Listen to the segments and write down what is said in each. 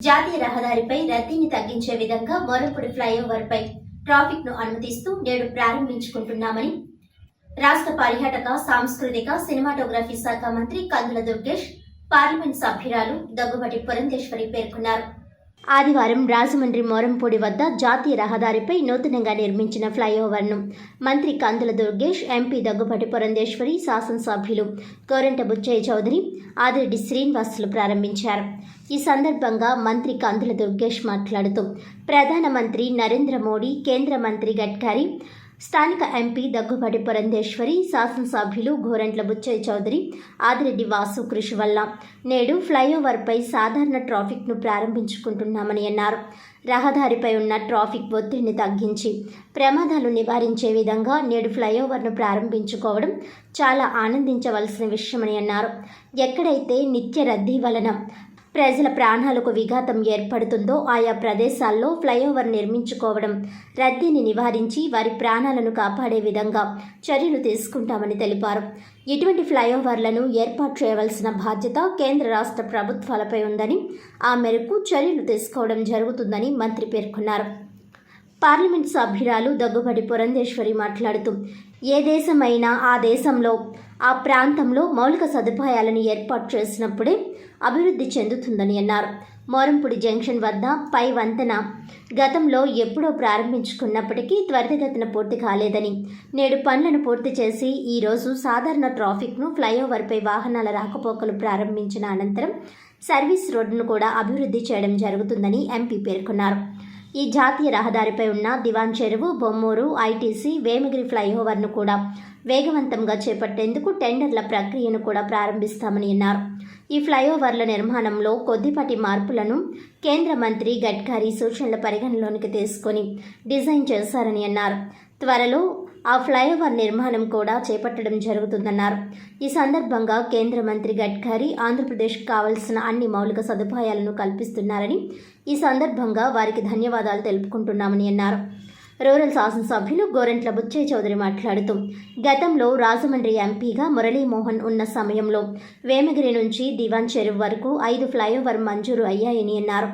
జాతీయ రహదారిపై రద్దీని తగ్గించే విధంగా మరొకటి ఫ్లైఓవర్ పై ట్రాఫిక్ను అనుమతిస్తూ నేడు ప్రారంభించుకుంటున్నామని రాష్ట్ర పర్యాటక సాంస్కృతిక సినిమాటోగ్రఫీ శాఖ మంత్రి కందుల దుర్గేష్ పార్లమెంట్ సభ్యురాలు దగ్గుబటి పురంధేశ్వరి పేర్కొన్నారు. ఆదివారం రాజమండ్రి మోరంపూడి వద్ద జాతీయ రహదారిపై నూతనంగా నిర్మించిన ఫ్లైఓవర్ను మంత్రి కందుల దుర్గేష్ ఎంపీ దగ్గుపాటి పురంధేశ్వరి శాసనసభ్యులు కోరంట బుచ్చయ్య చౌదరి ఆదిరెడ్డి శ్రీనివాసులు ప్రారంభించారు. ఈ సందర్భంగా మంత్రి కందుల దుర్గేష్ మాట్లాడుతూ ప్రధానమంత్రి నరేంద్ర మోడీ కేంద్ర మంత్రి గడ్కరీ స్థానిక ఎంపీ దగ్గుబాటి పురంధేశ్వరి శాసనసభ్యులు గోరంట్ల బుచ్చయ్య చౌదరి ఆదిరెడ్డి వాసు కృషి వల్ల నేడు ఫ్లైఓవర్పై సాధారణ ట్రాఫిక్ను ప్రారంభించుకుంటున్నామని అన్నారు. రహదారిపై ఉన్న ట్రాఫిక్ ఒత్తిడిని తగ్గించి ప్రమాదాలు నివారించే విధంగా నేడు ఫ్లైఓవర్ను ప్రారంభించుకోవడం చాలా ఆనందించవలసిన విషయమని అన్నారు. ఎక్కడైతే నిత్య రద్దీ వలన ప్రజల ప్రాణాలకు విఘాతం ఏర్పడుతుందో ఆయా ప్రదేశాల్లో ఫ్లైఓవర్ నిర్మించుకోవడం రద్దీని నివారించి వారి ప్రాణాలను కాపాడే విధంగా చర్యలు తీసుకుంటామని తెలిపారు. ఇటువంటి ఫ్లైఓవర్లను ఏర్పాటు చేయవలసిన బాధ్యత కేంద్ర రాష్ట్ర ప్రభుత్వాలపై ఉందని ఆ మేరకు చర్యలు తీసుకోవడం జరుగుతుందని మంత్రి పేర్కొన్నారు. పార్లమెంట్ సభ్యురాలు దగ్గుబడి పురంధేశ్వరి మాట్లాడుతూ ఏ దేశమైనా ఆ దేశంలో ఆ ప్రాంతంలో మౌలిక సదుపాయాలను ఏర్పాటు చేసినప్పుడే అభివృద్ధి చెందుతుందని అన్నారు. మోరంపూడి జంక్షన్ వద్ద పై వంతెన గతంలో ఎప్పుడో ప్రారంభించుకున్నప్పటికీ త్వరితగతిన పూర్తి కాలేదని. నేడు పనులను పూర్తి చేసి ఈరోజు సాధారణ ట్రాఫిక్ను ఫ్లైఓవర్పై వాహనాల రాకపోకలు ప్రారంభించిన అనంతరం సర్వీస్ రోడ్డును కూడా అభివృద్ధి చేయడం జరుగుతుందని ఎంపీ పేర్కొన్నారు. ఈ జాతీయ రహదారిపై ఉన్న దివాన్ చెరువు బొమ్మూరు ఐటీసీ వేమగిరి ఫ్లైఓవర్ను కూడా వేగవంతంగా చేపట్టేందుకు టెండర్ల ప్రక్రియను కూడా ప్రారంభిస్తామని అన్నారు. ఈ ఫ్లైఓవర్ల నిర్మాణంలో కొద్దిపాటి మార్పులను కేంద్ర మంత్రి గడ్కరీ సూచనల పరిగణలోనికి తీసుకొని డిజైన్ చేశారని అన్నారు. త్వరలో ఆ ఫ్లైఓవర్ నిర్మాణం కూడా చేపట్టడం జరుగుతుందన్నారు. ఈ సందర్భంగా కేంద్ర మంత్రి గడ్కరీ ఆంధ్రప్రదేశ్కు కావలసిన అన్ని మౌలిక సదుపాయాలను కల్పిస్తున్నారని ఈ సందర్భంగా వారికి ధన్యవాదాలు తెలుపుకుంటున్నామని అన్నారు. రూరల్ శాసనసభ్యులు గోరంట్ల బుచ్చయ్య చౌదరి మాట్లాడుతూ గతంలో రాజమండ్రి ఎంపీగా మురళీమోహన్ ఉన్న సమయంలో వేమగిరి నుంచి దివాన్ చెరువు వరకు ఐదు ఫ్లైఓవర్ మంజూరు అయ్యాయని అన్నారు.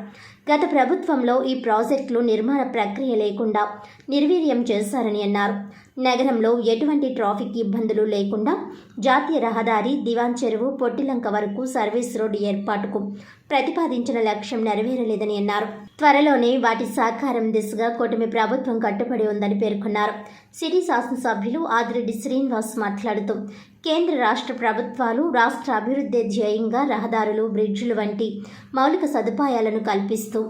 గత ప్రభుత్వంలో ఈ ప్రాజెక్టులు నిర్మాణ ప్రక్రియ లేకుండా నిర్వీర్యం చేశారని అన్నారు. నగరంలో ఎటువంటి ట్రాఫిక్ ఇబ్బందులు లేకుండా జాతీయ రహదారి దివాన్ చెరువు పొట్టిలంక వరకు సర్వీస్ రోడ్డు ఏర్పాటుకు ప్రతిపాదించిన లక్ష్యం నెరవేరలేదని అన్నారు. త్వరలోనే వాటి సాకారం దిశగా కూటమి ప్రభుత్వం కట్టుబడి ఉందని పేర్కొన్నారు. సిటీ శాసనసభ్యులు ఆదిరెడ్డి శ్రీనివాస్ మాట్లాడుతూ కేంద్ర రాష్ట్ర ప్రభుత్వాలు రాష్ట్ర అభివృద్ధి ధ్యేయంగా రహదారులు బ్రిడ్జులు వంటి మౌలిక సదుపాయాలను కల్పిస్తూ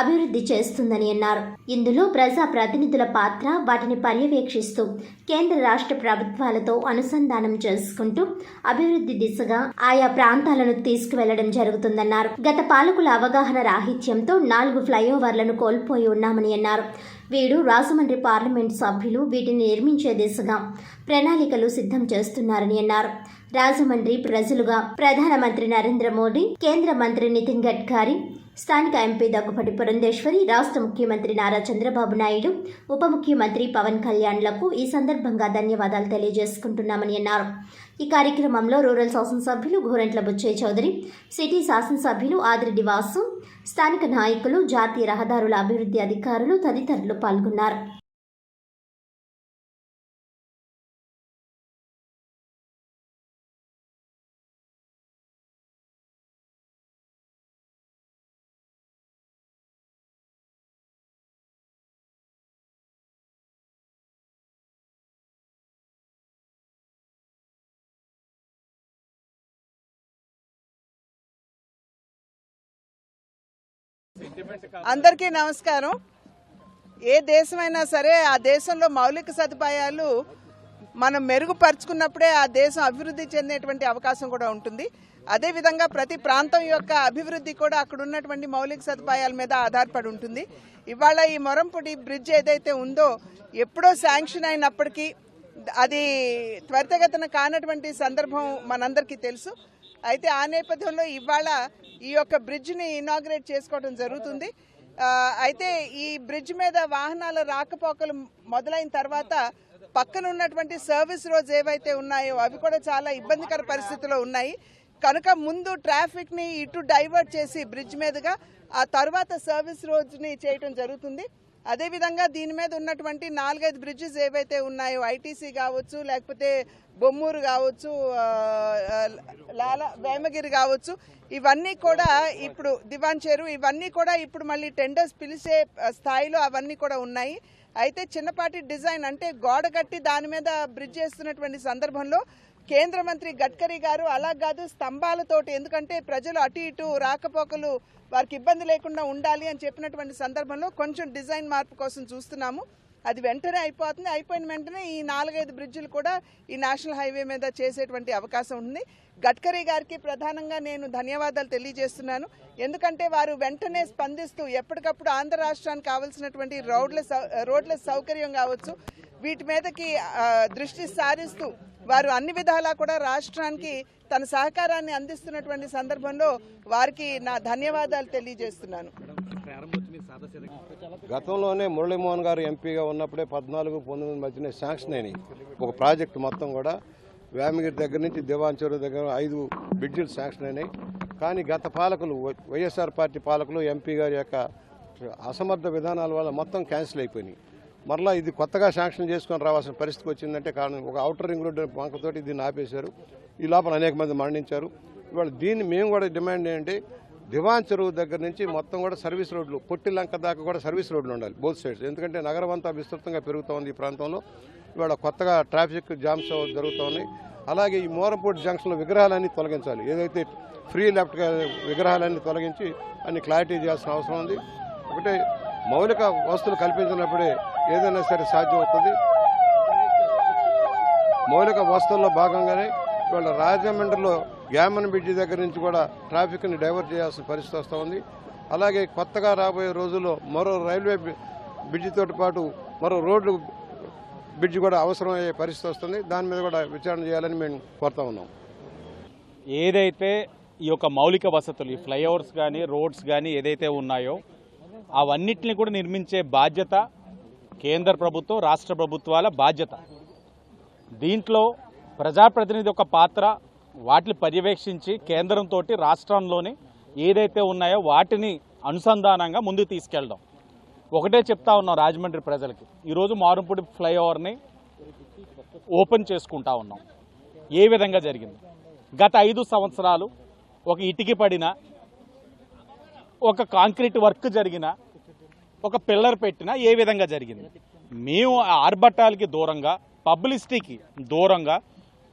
అభివృద్ధి చేస్తుందని అన్నారు. ఇందులో ప్రజా ప్రతినిధుల పాత్ర వాటిని పర్యవేక్షిస్తూ కేంద్ర రాష్ట్ర ప్రభుత్వాలతో అనుసంధానం చేసుకుంటూ అభివృద్ధి దిశగా ఆయా ప్రాంతాలను తీసుకువెళ్ళడం జరుగుతుందన్నారు. గత పాలకుల అవగాహన రాహిత్యంతో నాలుగు ఫ్లైఓవర్లను కోల్పోయి ఉన్నామని అన్నారు. వీడు రాజమండ్రి పార్లమెంట్ సభ్యులు వీటిని నిర్మించే దిశగా ప్రణాళికలు సిద్ధం చేస్తున్నారని అన్నారు. రాజమండ్రి ప్రజలుగా ప్రధానమంత్రి నరేంద్ర మోడీ కేంద్ర మంత్రి నితిన్ గడ్కరీ స్థానిక ఎంపీ దగ్గుపటి పురంధేశ్వరి రాష్ట్ర ముఖ్యమంత్రి నారా చంద్రబాబు నాయుడు ఉప ముఖ్యమంత్రి పవన్ కళ్యాణ్లకు ఈ సందర్భంగా ధన్యవాదాలు తెలియజేసుకుంటున్నామని అన్నారు. ఈ కార్యక్రమంలో రూరల్ శాసనసభ్యులు గోరంట్ల బుచ్చయ్య చౌదరి సిటీ శాసనసభ్యులు ఆదిరెడ్డి వాసు స్థానిక నాయకులు జాతీయ రహదారుల అభివృద్ధి అధికారులు తదితరులు పాల్గొన్నారు. అందరికీ నమస్కారం. ఏ దేశమైనా సరే ఆ దేశంలో మౌలిక సదుపాయాలు మనం మెరుగుపరుచుకున్నప్పుడే ఆ దేశం అభివృద్ధి చెందేటువంటి అవకాశం కూడా ఉంటుంది. అదేవిధంగా ప్రతి ప్రాంతం యొక్క అభివృద్ధి కూడా అక్కడ ఉన్నటువంటి మౌలిక సదుపాయాల మీద ఆధారపడి ఉంటుంది. ఇవాళ ఈ మొరంపొడి బ్రిడ్జ్ ఏదైతే ఉందో ఎప్పుడో శాంక్షన్ అయినప్పటికీ అది త్వరితగతన కానటువంటి సందర్భం మనందరికీ తెలుసు. అయితే ఆ నేపథ్యంలో ఇవాళ ఈ యొక్క బ్రిడ్జ్ని ఇనాగ్రేట్ చేసుకోవడం జరుగుతుంది. అయితే ఈ బ్రిడ్జ్ మీద వాహనాల రాకపోకలు మొదలైన తర్వాత పక్కన ఉన్నటువంటి సర్వీస్ రోడ్స్ ఏవైతే ఉన్నాయో అవి కూడా చాలా ఇబ్బందికర పరిస్థితిలో ఉన్నాయి. కనుక ముందు ట్రాఫిక్ని ఇటు డైవర్ట్ చేసి బ్రిడ్జ్ మీదుగా ఆ తర్వాత సర్వీస్ రోడ్స్ని చేయటం జరుగుతుంది. అదేవిధంగా దీని మీద ఉన్నటువంటి నాలుగైదు బ్రిడ్జెస్ ఏవైతే ఉన్నాయో ఐటీసీ కావచ్చు లేకపోతే బొమ్మూరు కావచ్చు లాల వేమగిరి కావచ్చు ఇవన్నీ కూడా ఇప్పుడు దివాన్ చేరు ఇవన్నీ కూడా ఇప్పుడు మళ్ళీ టెండర్స్ పిలిచే స్థాయిలో అవన్నీ కూడా ఉన్నాయి. అయితే చిన్నపాటి డిజైన్ అంటే గోడ కట్టి దాని మీద బ్రిడ్జ్ చేస్తున్నటువంటి సందర్భంలో కేంద్ర మంత్రి గడ్కరీ గారు అలా కాదు స్తంభాలతోటి. ఎందుకంటే ప్రజలు అటు ఇటు రాకపోకలు వారికి ఇబ్బంది లేకుండా ఉండాలి అని చెప్పినటువంటి సందర్భంలో కొంచెం డిజైన్ మార్పు కోసం చూస్తున్నాము. అది వెంటనే అయిపోతుంది. అయిపోయిన వెంటనే ఈ నాలుగైదు బ్రిడ్జిలు కూడా ఈ నేషనల్ హైవే మీద చేసేటువంటి అవకాశం ఉంది. గడ్కరీ గారికి ప్రధానంగా నేను ధన్యవాదాలు తెలియజేస్తున్నాను. ఎందుకంటే వారు వెంటనే స్పందిస్తూ ఎప్పటికప్పుడు ఆంధ్ర రాష్ట్రానికి కావాల్సినటువంటి రోడ్ల సౌ- రోడ్ల సౌకర్యం కావచ్చు వీటి మీదకి దృష్టి సారిస్తూ వారు అన్ని విధాలా కూడా రాష్ట్రానికి తన సహకారాన్ని అందిస్తున్నటువంటి సందర్భంలో వారికి నా ధన్యవాదాలు తెలియజేస్తున్నాను. గతంలోనే మురళీమోహన్ గారు ఎంపీగా ఉన్నప్పుడే పద్నాలుగు పంతొమ్మిది మధ్యనే శాంక్షన్ అయినాయి. ఒక ప్రాజెక్టు మొత్తం కూడా వేమగిరి దగ్గర నుంచి దివాన్ దగ్గర ఐదు బ్రిడ్జిలు శాంక్షన్ అయినాయి. కానీ గత పాలకులు వై- వైఎస్ఆర్ పార్టీ పాలకులు ఎంపీ గారి యొక్క అసమర్థ విధానాల వల్ల మొత్తం క్యాన్సిల్ అయిపోయినాయి. మరలా ఇది కొత్తగా శాంక్షన్ చేసుకొని రావాల్సిన పరిస్థితికి వచ్చిందంటే కారణం ఒక అవుటర్ రింగ్ రోడ్డు బంకతోటి దీన్ని ఆపేశారు. ఈ లోపల అనేక మంది మరణించారు. ఇవాళ దీన్ని మేము కూడా డిమాండ్ ఏంటంటే దివాన్ చెరువు దగ్గర నుంచి మొత్తం కూడా సర్వీస్ రోడ్లు పొట్టి లంక దాకా కూడా సర్వీస్ రోడ్లు ఉండాలి బోత్ సైడ్స్. ఎందుకంటే నగరం అంతా విస్తృతంగా పెరుగుతూ ఉంది ఈ ప్రాంతంలో. ఇవాళ కొత్తగా ట్రాఫిక్ జామ్స్ జరుగుతూ ఉన్నాయి. అలాగే ఈ మోరంపూడి జంక్షన్లో విగ్రహాలన్నీ తొలగించాలి. ఏదైతే ఫ్రీ లెఫ్ట్ విగ్రహాలన్నీ తొలగించి అన్ని క్లారిటీ చేయాల్సిన అవసరం ఉంది. ఒకటే మౌలిక వస్తువులు కల్పించినప్పుడే ఏదైనా సరే సాధ్యం అవుతుంది. మౌలిక వస్తువుల్లో భాగంగానే ఇవాళ రాజమండ్రిలో గ్యామన్ బ్రిడ్జి దగ్గర నుంచి కూడా ట్రాఫిక్ని డైవర్ట్ చేయాల్సిన పరిస్థితి వస్తూ ఉంది. అలాగే కొత్తగా రాబోయే రోజుల్లో మరో రైల్వే బ్రిడ్జితో పాటు మరో రోడ్డు బ్రిడ్జ్ కూడా అవసరమయ్యే పరిస్థితి వస్తుంది. దాని మీద కూడా విచారణ చేయాలని మేము కోరుతా ఉన్నాం. ఏదైతే ఈ యొక్క మౌలిక వసతులు ఈ ఫ్లైఓవర్స్ కానీ రోడ్స్ కానీ ఏదైతే ఉన్నాయో అవన్నిటిని కూడా నిర్మించే బాధ్యత కేంద్ర ప్రభుత్వం రాష్ట్ర ప్రభుత్వాల బాధ్యత. దీంట్లో ప్రజాప్రతినిధి యొక్క పాత్ర వాటిని పర్యవేక్షించి కేంద్రంతో రాష్ట్రంలోని ఏదైతే ఉన్నాయో వాటిని అనుసంధానంగా ముందుకు తీసుకెళ్ళడం ఒకటే చెప్తా ఉన్నాం రాజమండ్రి ప్రజలకి. ఈరోజు మారుంపూడి ఫ్లైఓవర్ని ఓపెన్ చేసుకుంటా ఉన్నాం. ఏ విధంగా జరిగింది? గత ఐదు సంవత్సరాలు ఒక ఇటుకి పడిన ఒక కాంక్రీట్ వర్క్ జరిగిన ఒక పిల్లర్ పెట్టిన ఏ విధంగా జరిగింది? మేము ఆ ఆర్భట్టాలకి దూరంగా పబ్లిసిటీకి దూరంగా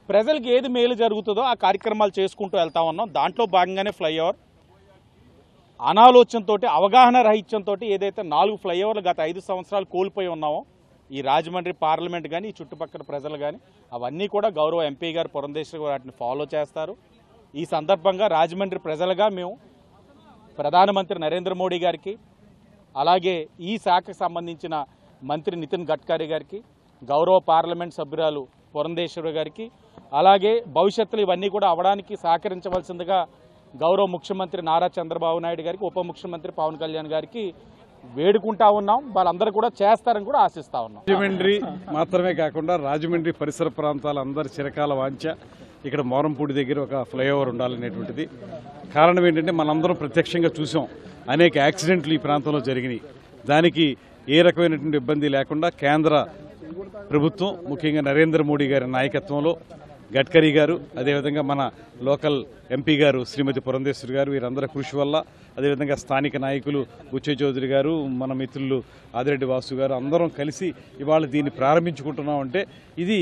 ప్రజలకు ఏది మేలు జరుగుతుందో ఆ కార్యక్రమాలు చేసుకుంటూ వెళ్తా ఉన్నాం. దాంట్లో భాగంగానే ఫ్లైఓవర్. అనాలోచనతో అవగాహన రహిత్యంతో ఏదైతే నాలుగు ఫ్లైఓవర్లు గత ఐదు సంవత్సరాలు కోల్పోయి ఉన్నామో ఈ రాజమండ్రి పార్లమెంట్ కానీ ఈ చుట్టుపక్కల ప్రజలు కానీ అవన్నీ కూడా గౌరవ ఎంపీ గారు పురంధేశ్వరి గారు వాటిని ఫాలో చేస్తారు. ఈ సందర్భంగా రాజమండ్రి ప్రజలుగా మేము ప్రధానమంత్రి నరేంద్ర మోడీ గారికి అలాగే ఈ శాఖకు సంబంధించిన మంత్రి నితిన్ గడ్కరీ గారికి గౌరవ పార్లమెంట్ సభ్యురాలు పురంధేశ్వరి గారికి అలాగే భవిష్యత్తులో ఇవన్నీ కూడా అవడానికి సహకరించవలసిందిగా గౌరవ ముఖ్యమంత్రి నారా చంద్రబాబు నాయుడు గారికి ఉప ముఖ్యమంత్రి పవన్ కళ్యాణ్ గారికి వేడుకుంటా ఉన్నాం. వాళ్ళందరూ కూడా చేస్తారని కూడా ఆశిస్తా ఉన్నాం. రాజమండ్రి మాత్రమే కాకుండా రాజమండ్రి పరిసర ప్రాంతాల అందరి చిరకాల వాంఛ. ఇక్కడ మోరంపూడి దగ్గర ఒక ఫ్లైఓవర్ ఉండాలనేటువంటిది. కారణం ఏంటంటే మనందరం ప్రత్యక్షంగా చూసాం. అనేక యాక్సిడెంట్లు ఈ ప్రాంతంలో జరిగినాయి. దానికి ఏ రకమైనటువంటి ఇబ్బంది లేకుండా కేంద్ర ప్రభుత్వం ముఖ్యంగా నరేంద్ర మోడీ గారి నాయకత్వంలో గడ్కరీ గారు అదేవిధంగా మన లోకల్ ఎంపీ గారు శ్రీమతి పురంధేశ్వరి గారు వీరందరి కృషి వల్ల అదేవిధంగా స్థానిక నాయకులు బుచ్చయ్య చౌదరి గారు మన మిత్రులు ఆదిరెడ్డి వాసు గారు అందరం కలిసి ఇవాళ దీన్ని ప్రారంభించుకుంటున్నాం అంటే ఇది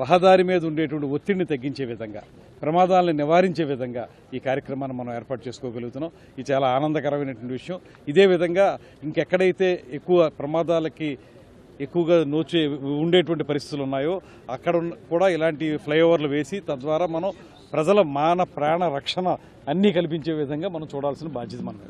రహదారి మీద ఉండేటువంటి ఒత్తిడిని తగ్గించే విధంగా ప్రమాదాలను నివారించే విధంగా ఈ కార్యక్రమాన్ని మనం ఏర్పాటు చేసుకోగలుగుతున్నాం. ఇది చాలా ఆనందకరమైనటువంటి విషయం. ఇదే విధంగా ఇంకెక్కడైతే ఎక్కువ ప్రమాదాలకి ఎక్కువగా నోచే ఉండేటువంటి పరిస్థితులు ఉన్నాయో అక్కడ కూడా ఇలాంటి ఫ్లైఓవర్లు వేసి తద్వారా మనం ప్రజల మాన ప్రాణ రక్షణ అన్నీ కల్పించే విధంగా మనం చూడాల్సిన బాధ్యత మనం